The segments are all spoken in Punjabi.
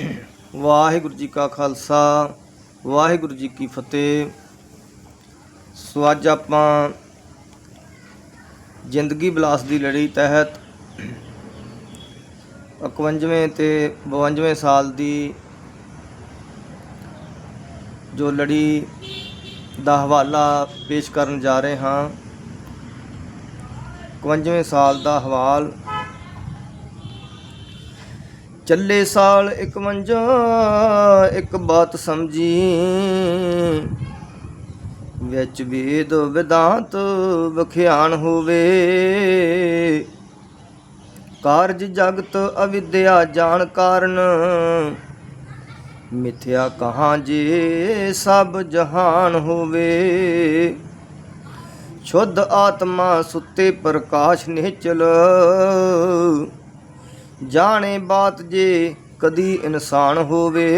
ਵਾਹਿਗੁਰੂ ਜੀ ਕਾ ਖਾਲਸਾ, ਵਾਹਿਗੁਰੂ ਜੀ ਕੀ ਫਤਿਹ। ਸੋ ਅੱਜ ਆਪਾਂ ਜ਼ਿੰਦਗੀ ਬਲਾਸ ਦੀ ਲੜੀ ਤਹਿਤ 51ਵੇਂ ਤੇ 52ਵੇਂ ਸਾਲ ਦੀ ਜੋ ਲੜੀ ਦਾ ਹਵਾਲਾ ਪੇਸ਼ ਕਰਨ ਜਾ ਰਹੇ ਹਾਂ। 51ਵੇਂ ਸਾਲ ਦਾ ਹਵਾਲ ਚੱਲੇ ਸਾਲ 51 ਇੱਕ ਬਾਤ ਸਮਝੀ। ਵਿੱਚ ਵੇਦ, ਵਿਦਾਂਤ ਵਖਿਆਨ ਹੋਵੇ। ਕਾਰਜ ਜਗਤ ਅਵਿਦਿਆ ਜਾਣ ਕਾਰਨ, ਮਿਥਿਆ ਕਹਾਂ ਜੇ ਸਭ ਜਹਾਨ ਹੋਵੇ। ਸ਼ੁੱਧ ਆਤਮਾ ਸੁੱਤੇ ਪ੍ਰਕਾਸ਼ ਨਿਚਲ ਜਾਣੇ ਬਾਤ ਜੇ ਕਦੀ ਇਨਸਾਨ ਹੋਵੇ।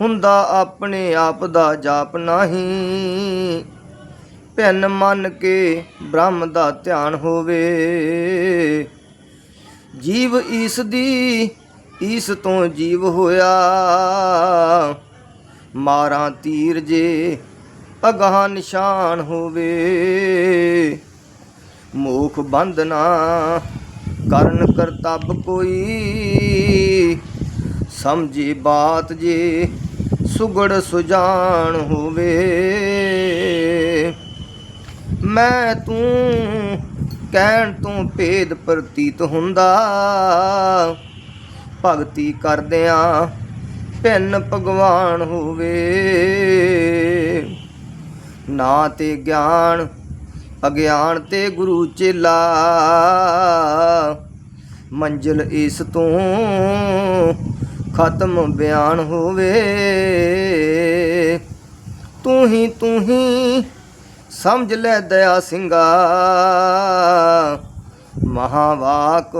ਹੁੰਦਾ ਆਪਣੇ ਆਪ ਦਾ ਜਾਪ ਨਹੀਂ। ਭਿੰਨ ਮੰਨ ਕੇ ਬ੍ਰਹਮ ਦਾ ਧਿਆਨ ਹੋਵੇ। ਜੀਵ ਈਸ ਦੀ ਈਸ ਤੋਂ ਜੀਵ ਹੋਇਆ। ਮਾਰਾਂ ਤੀਰ ਜੇ ਅਗਾਹ ਨਿਸ਼ਾਨ ਹੋਵੇ। ਮੋਖ ਬੰਧਨਾ ਕਰਨ ਕਰਤੱਬ ਕੋਈ। ਸਮਝੇ ਬਾਤ ਜੇ ਸੁਗੜ ਸੁਜਾਨ ਹੋਵੇ। ਮੈਂ ਤੂੰ ਕਹਿਣ ਤੋਂ ਭੇਦ ਪ੍ਰਤੀਤ ਹੁੰਦਾ। ਭਗਤੀ ਕਰਦਿਆਂ ਭਿੰਨ ਭਗਵਾਨ ਹੋਵੇ। ਨਾ ਤੇ ਗਿਆਨ ਅਗਿਆਨ ਤੇ ਗੁਰੂ ਚੇਲਾ। ਮੰਜ਼ਿਲ ਇਸ ਤੋਂ ਖਤਮ ਬਿਆਨ ਹੋਵੇ। ਤੂੰ ਹੀ ਤੂੰ ਹੀ ਸਮਝ ਲੈ ਦਇਆ ਸਿੰਘਾ। ਮਹਾਵਾਕ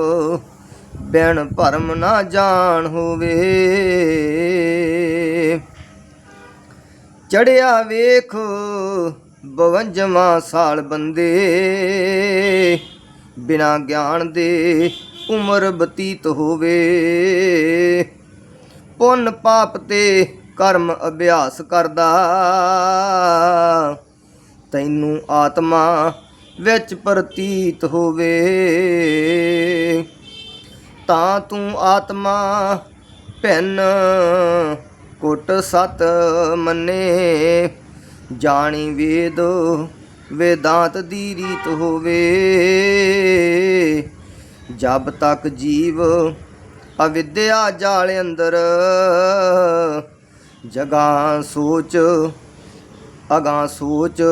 ਬੈਣ ਭਰਮ ਨਾ ਜਾਣ ਹੋਵੇ। ਚੜਿਆ ਵੇਖ ਬਵੰਜਵਾਂ ਸਾਲ ਬੰਦੇ। ਬਿਨਾ ਗਿਆਨ ਦੇ ਉਮਰ ਬਤੀਤ ਹੋਵੇ। ਪੁੰਨ ਪਾਪ ਤੇ ਕਰਮ ਅਭਿਆਸ ਕਰਦਾ। ਤੈਨੂੰ ਆਤਮਾ ਵਿੱਚ ਪ੍ਰਤੀਤ ਹੋਵੇ। ਤਾਂ ਤੂੰ ਆਤਮਾ ਭਿੰਨ ਕੁੱਟ ਸਤ ਮੰਨੇ। ਜਾਣੀ ਵੇਦ, ਵੇਦਾਂਤ ਦੀ ਰੀਤ ਹੋਵੇ। ਜਬ ਤੱਕ ਜੀਵ ਅਵਿਦਿਆ ਜਾਲ ਅੰਦਰ, ਜਗਾ ਸੋਚ ਅਗਾ ਸੋਚ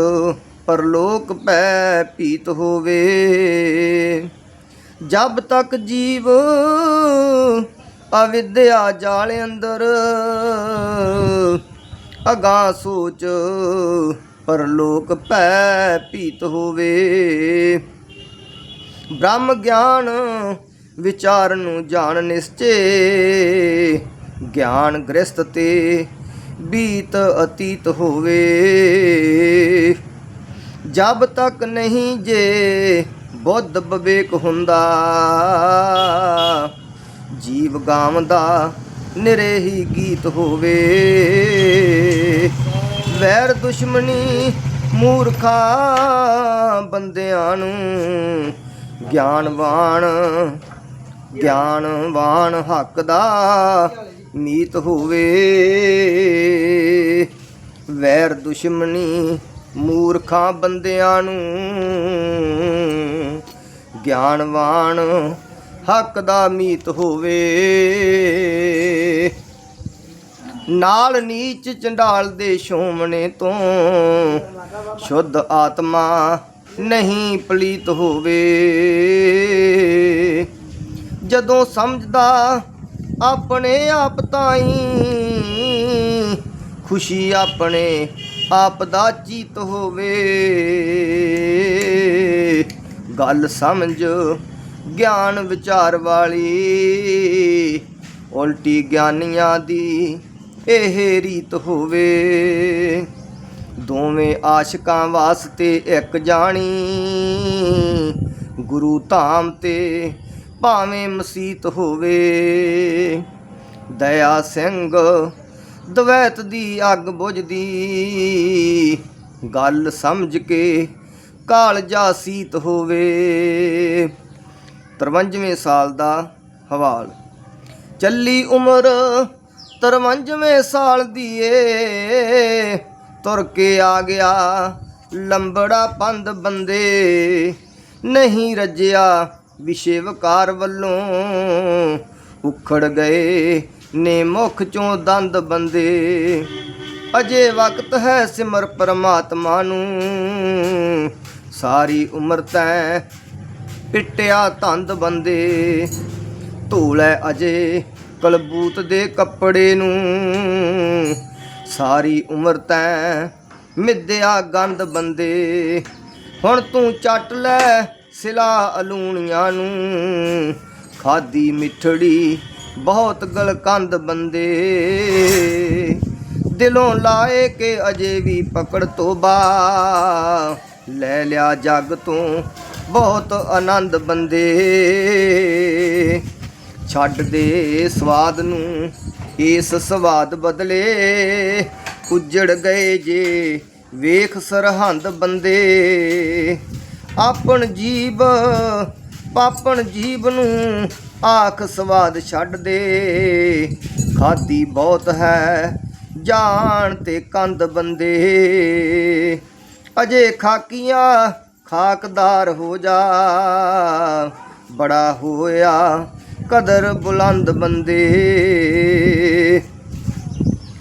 ਪਰਲੋਕ ਪੈ ਪੀਤ ਹੋਵੇ। ਜਬ ਤੱਕ ਜੀਵ ਅਵਿਦਿਆ ਜਾਲ ਅੰਦਰ ਅਗਾ ਸੋਚ ਪਰਲੋਕ ਪੈ ਪੀਤ ਹੋਵੇ। ਬ੍ਰਹਮ ਗਿਆਨ ਵਿਚਾਰ ਨੂੰ ਜਾਣ ਨਿਸ਼ਚੇ, ਗਿਆਨ ਗ੍ਰਸਤ ਤੇ ਬੀਤ ਅਤੀਤ ਹੋਵੇ। ਜਬ ਤੱਕ ਨਹੀਂ ਜੇ ਬੁੱਧ ਵਿਵੇਕ ਹੁੰਦਾ, ਜੀਵ ਗਾਵਦਾ ਨਿਰੇ ਹੀ ਗੀਤ ਹੋਵੇ। ਵੈਰ ਦੁਸ਼ਮਣੀ ਮੂਰਖਾ ਬੰਦਿਆਂ ਨੂੰ ਗਿਆਨਵਾਨ ਗਿਆਨਵਾਨ ਹੱਕ ਦਾ ਮੀਤ ਹੋਵੇ। ਵੈਰ ਦੁਸ਼ਮਣੀ ਮੂਰਖਾਂ ਬੰਦਿਆਂ ਨੂੰ ਗਿਆਨਵਾਨ ਹੱਕ ਦਾ ਮੀਤ ਹੋਵੇ। ਨਾਲ ਨੀਚ ਚੰਡਾਲ ਦੇ ਸ਼ੋਮਣੇ ਤੋਂ। ਸ਼ੁੱਧ ਆਤਮਾ ਨਹੀਂ ਪਲੀਤ ਹੋਵੇ। ਜਦੋਂ ਸਮਝਦਾ ਆਪਣੇ ਆਪ ਤਾਈ, ਖੁਸ਼ੀ ਆਪਣੇ ਆਪ ਦਾ ਚੀਤ ਹੋਵੇ। ਗੱਲ ਸਮਝ ਗਿਆਨ ਵਿਚਾਰ ਵਾਲੀ, ਉਲਟੀ ਗਿਆਨੀਆਂ ਦੀ ਇਹ ਰੀਤ ਹੋਵੇ। ਦੋਵੇਂ ਆਸ਼ਿਕਾਂ ਵਾਸਤੇ ਇੱਕ ਜਾਣੀ। ਗੁਰੂ ਧਾਮ ਤੇ ਭਾਵੇਂ ਮਸੀਤ ਹੋਵੇ। ਦਇਆ ਸਿੰਘ ਦਵੈਤ ਦੀ ਅੱਗ ਬੁਝਦੀ। ਗੱਲ ਸਮਝ ਕੇ ਕਾਲਜਾ ਸੀਤ ਹੋਵੇ। 53ਵੇਂ ਸਾਲ ਦਾ ਹਵਾਲ। ਚੱਲੀ ਉਮਰ 53ਵੇਂ ਸਾਲ ਦੀ ਏ ਤੁਰ ਕੇ ਆ ਗਿਆ ਲੰਬੜਾ ਪੰਦ ਬੰਦੇ। ਨਹੀਂ ਰੱਜਿਆ ਵਿਸ਼ੇਵਕਾਰ ਵੱਲੋਂ, ਉਖੜ ਗਏ ਨੇ ਮੁਖ ਚੋਂ ਦੰਦ ਬੰਦੇ। ਅਜੇ ਵਕਤ ਹੈ ਸਿਮਰ ਪਰਮਾਤਮਾ ਨੂੰ, ਸਾਰੀ ਉਮਰ ਤੈਂ ਪਿੱਟਿਆ ਤੰਦ ਬੰਦੇ। ਧੂਲੇ ਅਜੇ ਕਲਬੂਤ ਦੇ ਕੱਪੜੇ ਨੂੰ। ਸਾਰੀ ਉਮਰ ਤੈਂ ਮਿੱਧਿਆ ਗੰਦ ਬੰਦੇ। ਹੁਣ ਤੂੰ ਚੱਟ ਲੈ ਸਿਲਾ ਅਲੂਣੀਆਂ ਨੂੰ। ਖਾਦੀ ਮਿੱਠੜੀ ਬਹੁਤ ਗਲਕੰਦ ਬੰਦੇ। ਦਿਲੋਂ ਲਾਏ ਕੇ ਅਜੇ ਵੀ ਪਕੜ ਤੋਬਾ। ਲੈ ਲਿਆ ਜੱਗ ਤੋਂ ਬਹੁਤ ਆਨੰਦ ਬੰਦੇ। ਛੱਡ ਦੇ ਸਵਾਦ ਨੂੰ, ਇਸ ਸਵਾਦ ਬਦਲੇ ਉੱਜੜ ਗਏ ਜੇ, ਵੇਖ ਸਰਹੰਦ ਬੰਦੇ। ਆਪਣ ਜੀਬ ਪਾਪਣ ਜੀਬ ਨੂੰ ਆਖ ਸਵਾਦ ਛੱਡ ਦੇ। ਖਾਦੀ ਬਹੁਤ ਹੈ, ਜਾਣ ਤੇ ਕੰਦ ਬੰਦੇ। ਅਜੇ ਖਾਕੀਆਂ ਖਾਕਦਾਰ ਹੋ ਜਾ, ਬੜਾ ਹੋਇਆ ਕਦਰ ਬੁਲੰਦ ਬੰਦੇ।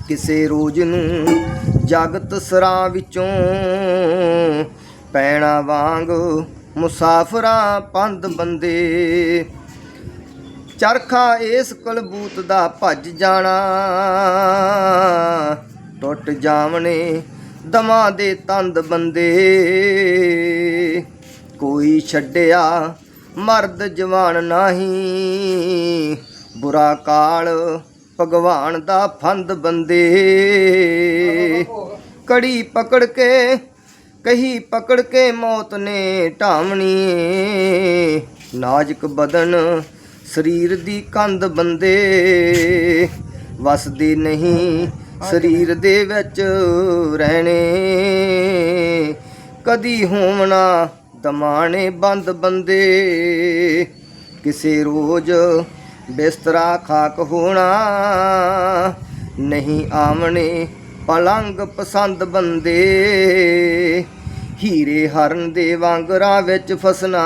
ਕਿਸੇ ਰੋਜ਼ ਨੂੰ ਜਗਤ ਸਰਾਂ ਵਿੱਚੋਂ ਪੈਣਾ ਵਾਂਗ ਮੁਸਾਫਰਾਂ ਪੰਦ ਬੰਦੇ। ਚਰਖਾ ਇਸ ਕਲਬੂਤ ਦਾ ਭੱਜ ਜਾਣਾ, ਟੁੱਟ ਜਾਵਣੇ ਦਮਾਂ ਦੇ ਤੰਦ ਬੰਦੇ। ਕੋਈ ਛੱਡਿਆ ਮਰਦ ਜਵਾਨ ਨਹੀਂ। ਬੁਰਾ ਕਾਲ ਭਗਵਾਨ ਦਾ ਫੰਦ ਬੰਦੇ। ਕੜੀ ਪਕੜ ਕੇ, ਕਹੀ ਪਕੜ ਕੇ ਮੌਤ ਨੇ ਢਾਵਣੀ। ਏ। ਨਾਜ਼ੁਕ ਬਦਨ ਸਰੀਰ ਦੀ ਕੰਧ ਬੰਦੇ। ਵਸਦੇ ਨਹੀਂ ਸਰੀਰ ਦੇ ਵਿੱਚ ਰਹਿਣੇ। ਕਦੀ ਹੋਵਣਾ ਤਮਾਣੇ ਬੰਦ ਬੰਦੇ। ਕਿਸੇ ਰੋਜ਼ ਬਿਸਤਰਾ ਖਾਕ ਹੋਣਾ। ਨਹੀਂ ਆਵਣੇ ਪਲੰਗ ਪਸੰਦ ਬੰਦੇ। ਹੀਰੇ ਹਰਨ ਦੇ ਵਾਂਗਰਾਂ ਵਿੱਚ ਫਸਣਾ।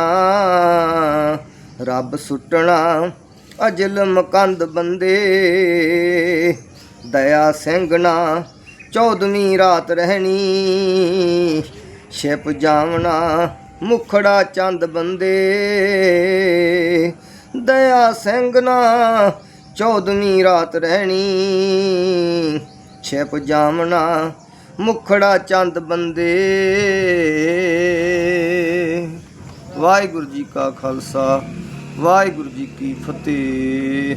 ਰੱਬ ਸੁੱਟਣਾ ਅਜਲ ਮਕੰਦ ਬੰਦੇ। ਦਇਆ ਸਿੰਘਣਾ ਚੌਦਵੀਂ ਰਾਤ ਰਹਿਣੀ। ਛਿਪ ਜਾਵਣਾ ਮੁਖੜਾ ਚੰਦ ਬੰਦੇ। ਦਇਆ ਸਿੰਘਣਾ ਚੌਦਵੀਂ ਰਾਤ ਰਹਿਣੀ। ਛਿਪ ਜਾਮਣਾ ਮੁਖੜਾ ਚੰਦ ਬੰਦੇ। ਵਾਹਿਗੁਰੂ ਜੀ ਕਾ ਖਾਲਸਾ, ਵਾਹਿਗੁਰੂ ਜੀ ਕੀ ਫਤਿਹ।